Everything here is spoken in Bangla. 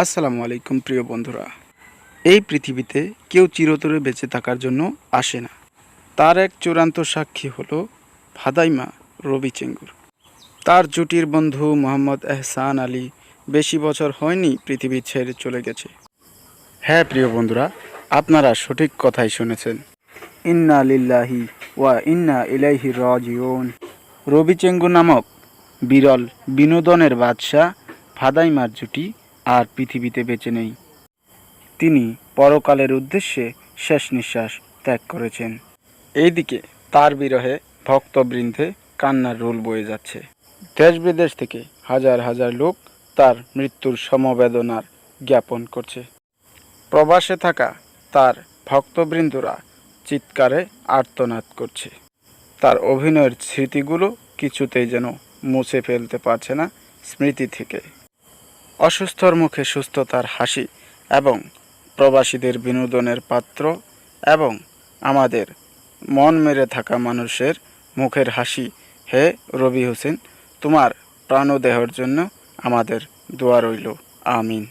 আসসালামু আলাইকুম, প্রিয় বন্ধুরা। এই পৃথিবীতে কেউ চিরতরে বেঁচে থাকার জন্য আসে না। তার এক চূড়ান্ত সাক্ষী হলো ভাদাইমা রবি চেঙ্গুর। তার জুটির বন্ধু মোহাম্মদ এহসান আলী বেশি বছর হয়নি পৃথিবী ছেড়ে চলে গেছে। হ্যাঁ প্রিয় বন্ধুরা, আপনারা সঠিক কথাই শুনেছেন। ইন্না লিল্লাহি ওয়া ইন্না ইলাইহি রাজিউন। রবি চেঙ্গু নামক বিরল বিনোদনের বাদশাহ ভাদাইমার জুটি আর পৃথিবীতে বেঁচে নেই। তিনি পরকালের উদ্দেশ্যে শেষ নিঃশ্বাস ত্যাগ করেছেন। এইদিকে তার বিরহে ভক্তবৃন্দে কান্নার রোল বয়ে যাচ্ছে। দেশ বিদেশ থেকে হাজার হাজার লোক তার মৃত্যুর সমবেদনার জ্ঞাপন করছে। প্রবাসে থাকা তার ভক্তবৃন্দরা চিৎকারে আর্তনাদ করছে। তার অভিনয়ের স্মৃতিগুলো কিছুতেই যেন মুছে ফেলতে পারছে না স্মৃতি থেকে। অসুস্থর মুখে সুস্থতার হাসি এবং প্রবাসীদের বিনোদনের পাত্র এবং আমাদের মন মেরে থাকা মানুষের মুখের হাসি। হে রবি হোসেন, তোমার প্রাণদেহর জন্য আমাদের দোয়া রইল। আমিন।